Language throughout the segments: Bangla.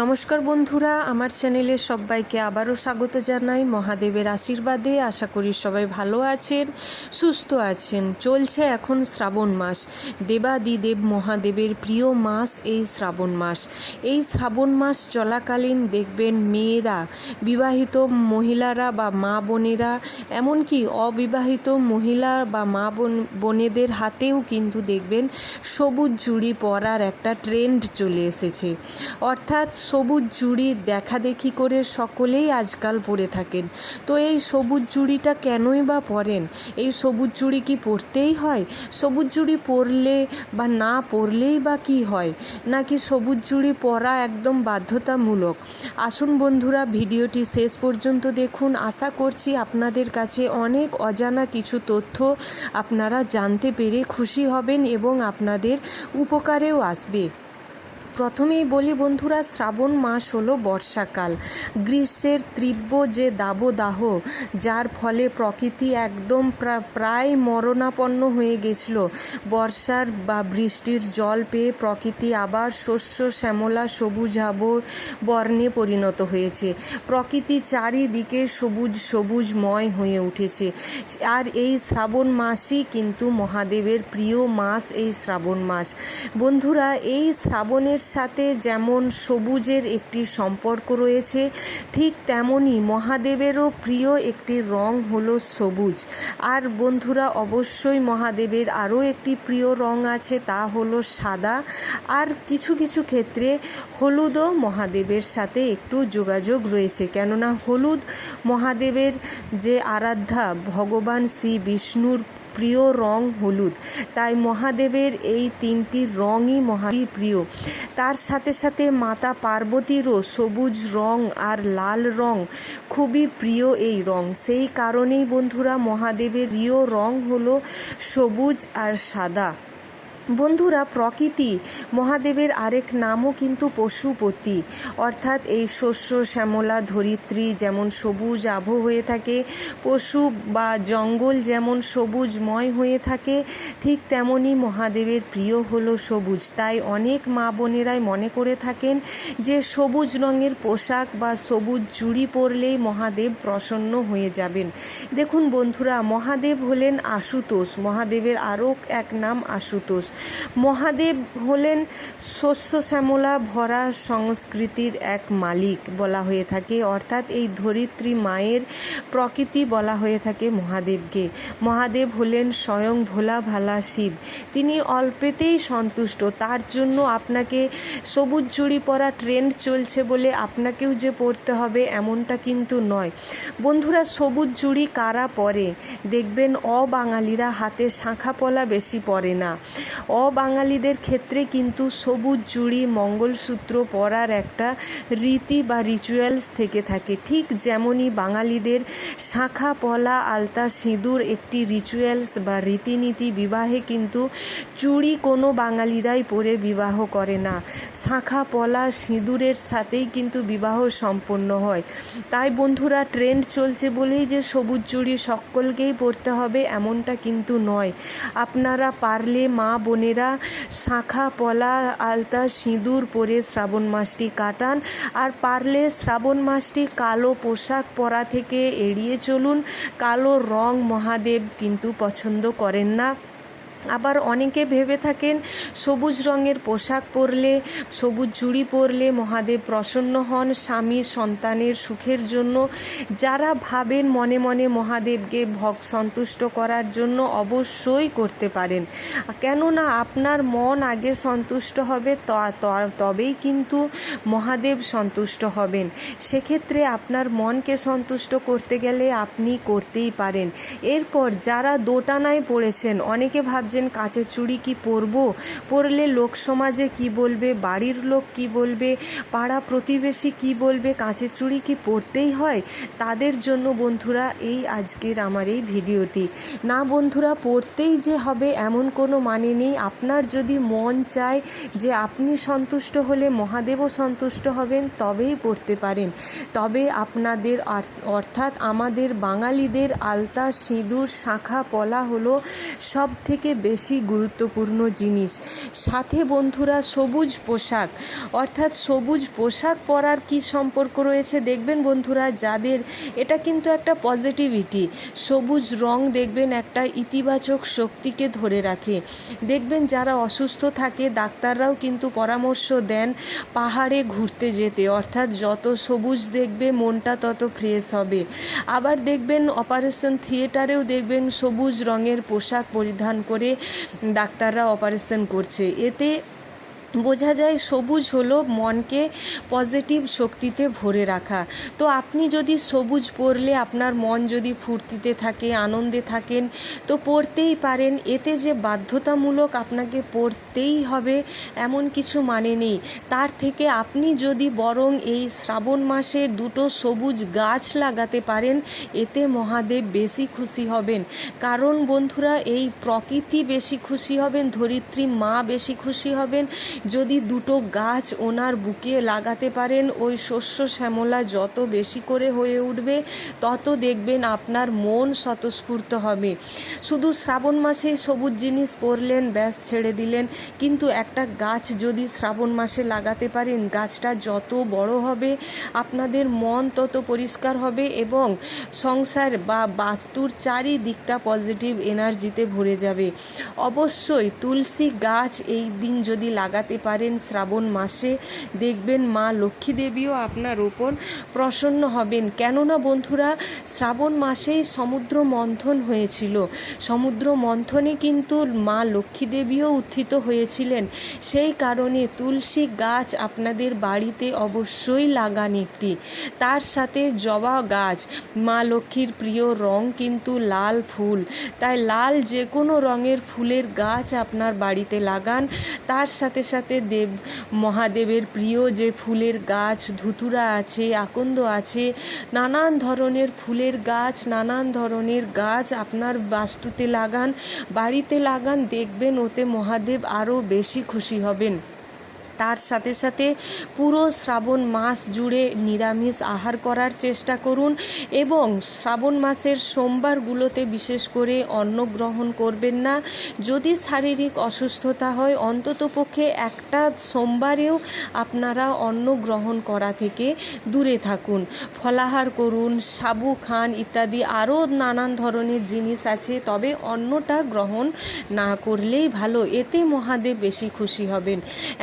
নমস্কার বন্ধুরা, আমার চ্যানেলে সবাইকে আবারও স্বাগত জানাই। মহাদেবের আশীর্বাদে আশা করি সবাই ভালো আছেন, সুস্থ আছেন। চলছে এখন শ্রাবণ মাস। দেবাদিদেব মহাদেবের প্রিয় মাস এই শ্রাবণ মাস। এই শ্রাবণ মাস চলাকালীন দেখবেন মেয়েরা, বিবাহিত মহিলারা বা মা বোনেরা, এমনকি অবিবাহিত মহিলা বা মা বোন, বোনেদের হাতেও কিন্তু দেখবেন সবুজ জুড়ি পরার একটা ট্রেন্ড চলে এসেছে। অর্থাৎ সবুজ জুড়ি দেখাদেখি করে সকলেই আজকাল পরে থাকেন। তো এই সবুজ জুড়িটা কেনই বা পরেন? এই সবুজ জুড়ি কি পরতেই হয়? সবুজ জুড়ি পরলে বা না পরলেই বা কি হয়? নাকি সবুজ জুড়ি পরা একদম বাধ্যতামূলক? আসুন বন্ধুরা, ভিডিওটি শেষ পর্যন্ত দেখুন। আশা করছি আপনাদের কাছে অনেক অজানা কিছু তথ্য আপনারা জানতে পেরে খুশি হবেন এবং আপনাদের উপকারেও আসবে। প্রথমেই বলি বন্ধুরা, শ্রাবণ মাস হলো বর্ষাকাল। গ্রীষ্মের তীব্র যে দাবদাহ, যার ফলে প্রকৃতি একদম প্রা- প্রায় মরণাপন্ন হয়ে গেছিল। বর্ষার বা বৃষ্টির জল পেয়ে প্রকৃতি আবার শস্য, শ্যামলা সবুজাভ বর্ণে পরিণত হয়েছে। প্রকৃতি চারিদিকে সবুজ, সবুজময় হয়ে উঠেছে। আর এই শ্রাবণ মাসই কিন্তু মহাদেবের প্রিয় মাস, এই শ্রাবণ মাস। বন্ধুরা, এই শ্রাবণের সাথে যেমন সবুজের একটি সম্পর্ক রয়েছে, ঠিক তেমনই মহাদেবেরও প্রিয় একটি রং হলো সবুজ। আর বন্ধুরা, অবশ্যই মহাদেবের আরও একটি প্রিয় রং আছে, তা হলো সাদা। আর কিছু কিছু ক্ষেত্রে হলুদও মহাদেবের সাথে একটু যোগাযোগ রয়েছে। কেননা হলুদ মহাদেবের যে আরাধ্যা, ভগবান শ্রী বিষ্ণুর প্রিয় রং হলুদ। তাই মহাদেবের এই তিনটি রঙই মহাবি প্রিয়। তার সাথে সাথে মাতা পার্বতীরও সবুজ রং আর লাল রং খুবই প্রিয় এই রং। সেই কারণেই বন্ধুরা মহাদেবের প্রিয় রং হলো সবুজ আর সাদা। বন্ধুরা, প্রকৃতি, মহাদেবের আরেক নামও কিন্তু পশুপতি। অর্থাৎ এই শস্য, শ্যামলা, ধরিত্রী যেমন সবুজ আভ হয়ে থাকে, পশু বা জঙ্গল যেমন সবুজময় হয়ে থাকে, ঠিক তেমনই মহাদেবের প্রিয় হলো সবুজ। তাই অনেক মা বোনেরাই মনে করে থাকেন যে সবুজ রঙের পোশাক বা সবুজ জুড়ি পরলেই মহাদেব প্রসন্ন হয়ে যাবেন। দেখুন বন্ধুরা, মহাদেব হলেন আশুতোষ। মহাদেবের আরও এক নাম আশুতোষ। মহাদেব হলেন শস্য শ্যামলা ভরা সংস্কৃতির এক মালিক বলা হয়ে থাকে। অর্থাৎ এই ধরিত্রী মায়ের প্রকৃতি বলা হয়ে থাকে মহাদেবকে। মহাদেব হলেন স্বয়ং ভোলা ভালা শিব। তিনি অল্পেতেই সন্তুষ্ট। তার জন্য আপনাকে সবুজ চুড়ি পরা ট্রেন্ড চলছে বলে আপনাকেও যে পরতে হবে এমনটা কিন্তু নয়। বন্ধুরা, সবুজ চুড়ি কারা পরে? দেখবেন অবাঙালিরা হাতে শাঁখা পলা বেশি পরে না। অবাঙালিদের ক্ষেত্রে কিন্তু সবুজ চুড়ি মঙ্গলসূত্র পরার একটা রীতি বা রিচুয়ালস থেকে থাকে। ঠিক যেমনই বাঙালিদের শাঁখা, পলা, আলতা, সিঁদুর একটি রিচুয়ালস বা রীতিনীতি বিবাহে কিন্তু চুড়ি কোনো বাঙালিরাই পরে বিবাহ করে না। শাঁখা, পলা, সিঁদুরের সাথেই কিন্তু বিবাহ সম্পন্ন হয়। তাই বন্ধুরা ট্রেন্ড চলছে বলেই যে সবুজ চুড়ি সকলকেই পরতে হবে এমনটা কিন্তু নয়। আপনারা পারলে মা বোনেরা, শাঁখা, পলা, আলতা, সিঁদুর পরে শ্রাবণ মাসটি কাটান। আর পারলে শ্রাবণ মাসটি কালো পোশাক পরা থেকে এড়িয়ে চলুন। কালো রং মহাদেব কিন্তু পছন্দ করেন না। আবার অনেকে ভেবে থাকেন সবুজ রঙের পোশাক পরলে, সবুজ চুড়ি পরলে মহাদেব প্রসন্ন হন স্বামী সন্তানের সুখের জন্য। যারা ভাবেন মনে মনে মহাদেবকে ভক সন্তুষ্ট করার জন্য অবশ্যই করতে পারেন। কেননা আপনার মন আগে সন্তুষ্ট হবে তবেই কিন্তু মহাদেব সন্তুষ্ট হবেন। সেক্ষেত্রে আপনার মনকে সন্তুষ্ট করতে গেলে আপনি করতেই পারেন। এরপর যারা দোটানায় পড়েছেন, অনেকে ভাবছেন কাচের চুড়ি কি পরবো? পরলে লোক সমাজে কি বলবে? বাড়ির লোক কি বলবে? পাড়া প্রতিবেশী কি বলবে? কাঁচের চুড়ি কি পরতেই হয়? তাদের জন্য বন্ধুরা, এই আজকের আমার এই ভিডিওটি। না বন্ধুরা পড়তেই যে হবে এমন কোনো মানে নেই। আপনার যদি মন চায় যে আপনি সন্তুষ্ট হলে মহাদেবও সন্তুষ্ট হবেন, তবেই পড়তে পারেন। তবে আপনাদের অর্থাৎ আমাদের বাঙালিদের আলতা, সিঁদুর, শাঁখা, পলা হলো সব থেকে বেশি গুরুত্বপূর্ণ জিনিস। সাথে বন্ধুরা, সবুজ পোশাক। অর্থাৎ সবুজ পোশাক পরার কি সম্পর্ক রয়েছে দেখবেন বন্ধুরা? যাদের এটা কিন্তু একটা পজিটিভিটি সবুজ রং দেখবেন একটা ইতিবাচক শক্তিকে ধরে রাখে। দেখবেন যারা অসুস্থ থাকে, ডাক্তাররাও কিন্তু পরামর্শ দেন পাহাড়ে ঘুরতে যেতে। অর্থাৎ যত সবুজ দেখবে, মনটা তত ফ্রেশ হবে। আবার দেখবেন অপারেশন থিয়েটারেও দেখবেন সবুজ রঙের পোশাক পরিধান করে ডাক্তাররা অপারেশন করছে। এতে বোঝা যায় সবুজ হলো মনকে পজিটিভ শক্তিতে ভরে রাখা। তো আপনি যদি সবুজ পরলে আপনার মন যদি ফুর্তিতে থাকে, আনন্দে থাকেন, তো পড়তেই পারেন। এতে যে বাধ্যতামূলক আপনাকে পড়তেই হবে, এমন কিছু মানে নেই। তার থেকে আপনি যদি বরং এই শ্রাবণ মাসে দুটো সবুজ গাছ লাগাতে পারেন, এতে মহাদেব বেশি খুশি হবেন। কারণ বন্ধুরা, এই প্রকৃতি বেশি খুশি হবেন, ধরিত্রী মা বেশি খুশি হবেন যদি দুটো গাছ ওনার বুকে লাগাতে পারেন, ওই শস্য শ্যামলা যত বেশি করে হয়ে উঠবে, তত দেখবেন আপনার মন স্বতঃস্ফূর্ত হবে। শুধু শ্রাবণ মাসে সবুজ জিনিস পরলেন, ব্যাস ছেড়ে দিলেন। কিন্তু একটা গাছ যদি শ্রাবণ মাসে লাগাতে পারেন, গাছটা যত বড় হবে, আপনাদের মন তত পরিষ্কার হবে এবং সংসার বা বাস্তুর চারিদিকটা পজিটিভ এনার্জিতে ভরে যাবে। অবশ্যই তুলসী গাছ এই দিন যদি লাগাতে পারেন শ্রাবণ মাসে। দেখবেন মা লক্ষ্মী দেবীও আপনার ওপর প্রসন্ন হবেন। কেননা বন্ধুরা, শ্রাবণ মাসেই সমুদ্র মন্থন হয়েছিল। সমুদ্র মন্থনে কিন্তু মা লক্ষ্মী দেবীও উত্থিত হয়েছিলেন। সেই কারণে তুলসী গাছ আপনাদের বাড়িতে অবশ্যই লাগান একটি। তার সাথে জবা গাছ। মা লক্ষ্মীর প্রিয় রং কিন্তু লাল ফুল। তাই লাল যে কোনো রঙের ফুলের গাছ আপনার বাড়িতে লাগান। তার সাথে সাথে দেব, মহাদেবের প্রিয় যে ফুলের গাছ, ধুতুরা আছে, আকন্দ আছে, নানান ধরনের ফুলের গাছ, নানান ধরনের গাছ আপনার বাস্তুতে লাগান, বাড়িতে লাগান, দেখবেন ওতে মহাদেব আরও বেশি খুশি হবেন। তার সাথে সাথে পুরো শ্রাবণ মাস জুড়ে নিরামিষ আহার করার চেষ্টা করুন এবং শ্রাবণ মাসের সোমবারগুলোতে বিশেষ করে অন্ন গ্রহণ করবেন না। যদি শারীরিক অসুস্থতা হয় অন্ততপক্ষে একটা সোমবারেও আপনারা অন্ন গ্রহণ করা থেকে দূরে থাকুন। ফলাহার করুন, সাবু খান ইত্যাদি আরও নানান ধরনের জিনিস আছে, তবে অন্নটা গ্রহণ না করলেই ভালো। এতে মহাদেব বেশি খুশি হবেন।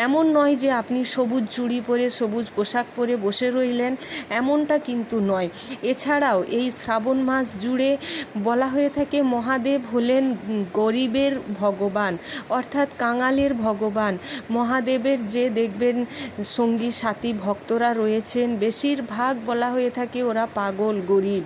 এমন নয় যে আপনি সবুজ চুড়ি পরে, সবুজ পোশাক পরে বসে রইলেন, এমনটা কিন্তু নয়। এছাড়াও এই শ্রাবণ মাস জুড়ে বলা হয়ে থাকে, মহাদেব হলেন গরিবের ভগবান, অর্থাৎ কাঙালের ভগবান। মহাদেবের যে দেখবেন সঙ্গী, সাথী, ভক্তরা রয়েছেন, বেশিরভাগ বলা হয়ে থাকে ওরা পাগল, গরিব।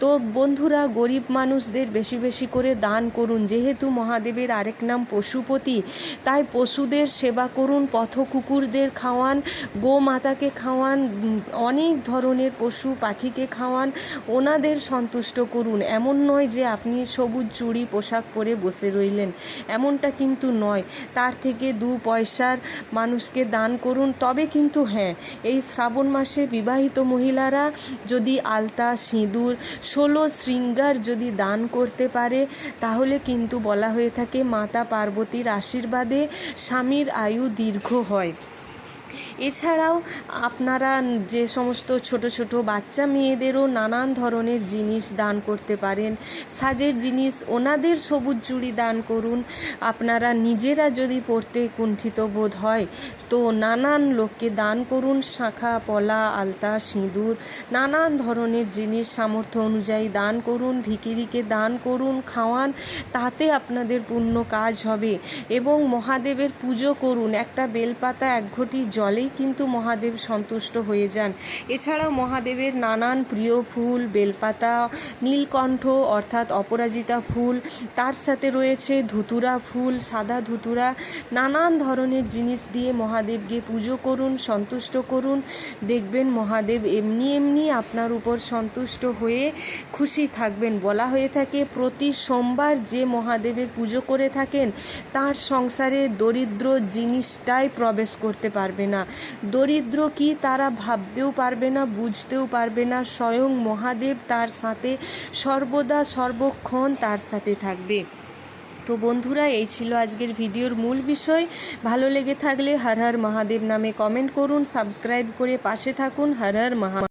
তো বন্ধুরা, গরিব মানুষদের বেশি বেশি করে দান করুন। যেহেতু মহাদেবের আরেক নাম পশুপতি, তাই পশুদের সেবা করুন পথ কুকুরদের খাওয়ান, গোমাতাকে খাওয়ান, অনেক ধরনের পশু পাখিকে খাওয়ান, ওনাদের সন্তুষ্ট করুন। এমন নয় যে আপনি সবুজ চুড়ি, পোশাক পরে বসে রইলেন। এমনটা কিন্তু নয়। তার থেকে দু পয়সার মানুষকে দান করুন। তবে কিন্তু হ্যাঁ এই শ্রাবণ মাসে বিবাহিত মহিলারা যদি আলতা, সিঁদুর, ষোলো শৃঙ্গার যদি দান করতে পারে, তাহলে কিন্তু বলা হয়ে থাকে, মাতা পার্বতীর আশীর্বাদে স্বামীর আয়ু দীর্ঘ হয়। dói. এছাড়াও আপনারা যে সমস্ত ছোট ছোট বাচ্চা মেয়েদেরও নানান ধরনের জিনিস দান করতে পারেন। সাজের জিনিস ওনাদের সবুজ চুড়ি দান করুন। আপনারা নিজেরা যদি পড়তে কুণ্ঠিত বোধ হয়, তো নানান লোককে দান করুন। শাঁখা, পলা, আলতা, সিঁদুর, নানান ধরনের জিনিস সামর্থ্য অনুযায়ী দান করুন। ভিকিরিকে দান করুন, খাওয়ান, তাতে আপনাদের পূর্ণ কাজ হবে। এবং মহাদেবের পুজো করুন। একটা বেলপাতা এক ঘটি জলেই কিন্তু মহাদেব সন্তুষ্ট হয়ে যান। এছাড়াও মহাদেবের নানান প্রিয় ফুল, বেলপাতা, নীলকণ্ঠ অর্থাৎ অপরাজিতা ফুল, তার সাথে রয়েছে ধুতুরা ফুল, সাদা ধুতুরা, নানান ধরনের জিনিস দিয়ে মহাদেবকে পুজো করুন, সন্তুষ্ট করুন। দেখবেন মহাদেব এমনি এমনি আপনার উপর সন্তুষ্ট হয়ে খুশি থাকবেন। বলা হয়ে থাকে, প্রতি সোমবার যে মহাদেবের পুজো করে থাকেন, তার সংসারে দরিদ্র জিনিসটাই প্রবেশ করতে পারবে না। দরিদ্র কি তারা ভাবতেও পারবে না, বুঝতেও পারবে না, স্বয়ং মহাদেব তার সাথে, সর্বদা সর্বক্ষণ তার সাথে থাকবে। তো বন্ধুরা, এই ছিল আজকের ভিডিওর মূল বিষয়। ভালো লেগে থাকলে হর হর মহাদেব নামে কমেন্ট করুন সাবস্ক্রাইব করে পাশে থাকুন, হর হর মহা